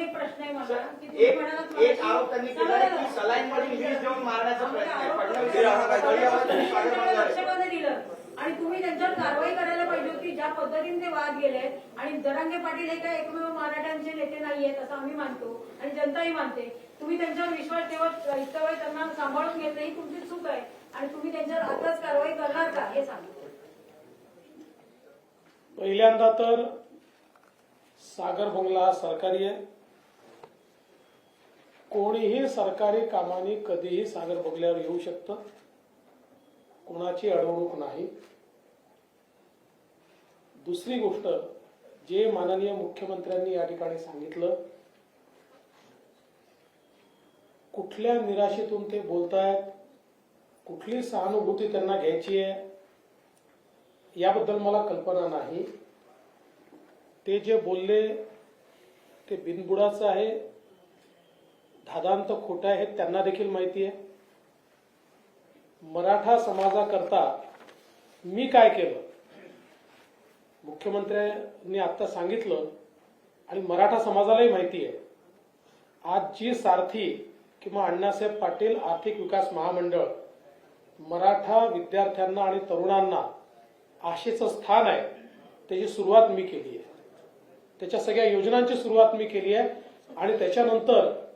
एक प्रश्न आहे मला की तुम्ही एक म्हणालात एक मगाशी- आरोप त्यांनी केला चालेल की ना. सलाईन मध्ये विष देऊन मारण्याचा प्रयत्न आहे आरोप फडणवीस केला. यांना काही आवाज त्यांनी तुम्ही स्वागत त्यांच्याकडे मानलं लक्ष आहे. का नाही दिलं आणि तुम्ही त्यांच्यावर कारवाई करायला पाहिजे होती ज्या पद्धतीने ते वाद गेले आणि जरांगे पाटील हे काय एकमेव मराठ्यांचे नेते नाहीयेत असं आम्ही मानतो आणि जनताही मानते तुम्ही त्यांच्यावर विश्वास ठेवत इतका वेळ त्यांना सांभाळून घेतलं ही तुमची चूक आहे आणि तुम्ही त्यांच्यावर आताच कारवाई करणार का हे सांगा पहिल्यांदा तर सागर बंगला हा सरकारी आहे कोणीही सरकारी कामाने कधीही सागर बगल्यावर येऊ शकतं. कोणाची अडवणूक नाही. दुसरी गोष्ट जे माननीय मुख्यमंत्र्यांनी या ठिकाणी सांगितलं कुठल्या निराशेतून ते बोलतायत कुठली सहानुभूती त्यांना घ्यायची आहे याबद्दल मला कल्पना नाही. ते जे बोलले ते बिनबुडाचं आहे धादांत खोटं आहेत त्यांना देखील माहिती आहे. मराठा समाजाकरता मी काय केलं? मुख्यमंत्र्यांनी आता सांगितलं आणि मराठा समाजालाही माहिती आहे. आज जी सारथी किंवा अण्णासाहेब पाटील आर्थिक विकास महामंडळ मराठा विद्यार्थ्यांना आणि तरुणांना आशेचं स्थान आहे त्याची सुरुवात मी केली आहे. त्याच्या सगळ्या योजनांची सुरुवात मी केली आहे आणि त्याच्यानंतर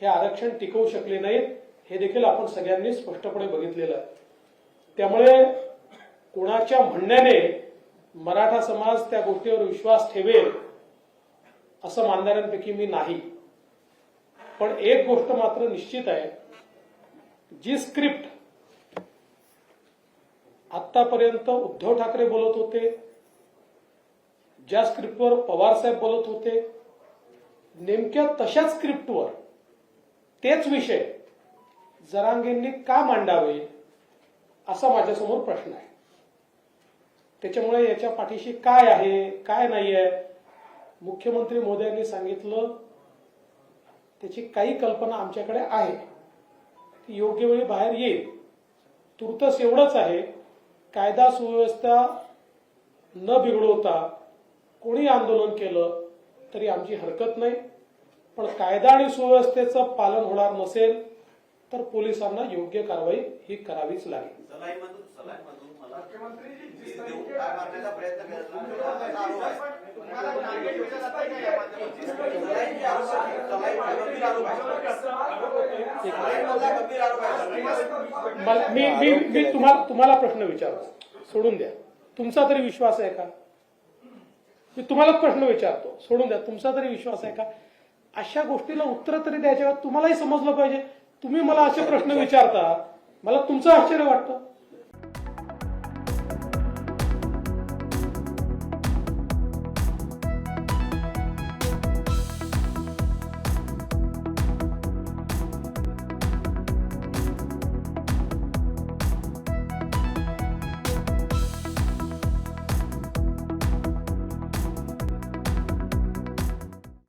हे आरक्षण टिकवू शकले नाहीत हे देखील आपण सगळ्यांनी स्पष्टपणे बघितलेलं आहे. त्यामुळे कोणाच्या म्हणण्याने मराठा समाज त्या गोष्टीवर विश्वास ठेवेल असं मानणाऱ्यांपैकी मी नाही. पण एक गोष्ट मात्र निश्चित आहे जी स्क्रिप्ट आतापर्यंत उद्धव ठाकरे बोलत होते ज्या स्क्रिप्टवर पवार साहेब बोलत होते नेमक्या तशाच स्क्रिप्टवर तेच विषय जरांगेंनी का मांडावे असा माझ्यासमोर प्रश्न आहे. त्याच्यामुळे याच्या पाठीशी काय आहे काय नाही आहे मुख्यमंत्री मोदयांनी सांगितलं त्याची काही कल्पना आमच्याकडे आहे. ती योग्य वेळी बाहेर येईल. तुर्तस एवढंच आहे कायदा सुव्यवस्था न बिघडवता कोणी आंदोलन केलं तरी आमची हरकत नाही. पण कायदा आणि सुव्यवस्थेचं पालन होणार नसेल तर पोलिसांना योग्य कारवाई ही करावीच लागेल. सलाईमधून सलाईमधून मला वीज देऊन काय मारण्याचा प्रयत्न केला त्याचा आरोप आहे. तुम्हाला टार्गेट केलं जातंय का या माध्यमातून? सलाईन जे आरोप आहे, सलाईन हा गंभीर आरोप आहे. सलाईनमधला गंभीर आरोप आहे. मला मी मी मी तुम्हाला तुम्हाला प्रश्न विचारतो. सोडून द्या. तुमचा तरी विश्वास आहे का? मी तुम्हाला प्रश्न विचारतो. सोडून द्या. तुमचा तरी विश्वास आहे का? अशा गोष्टीला उत्तर तरी द्यायच्या तुम्हालाही समजलं पाहिजे. तुम्ही मला असे प्रश्न विचारता मला तुमचं आश्चर्य वाटतं.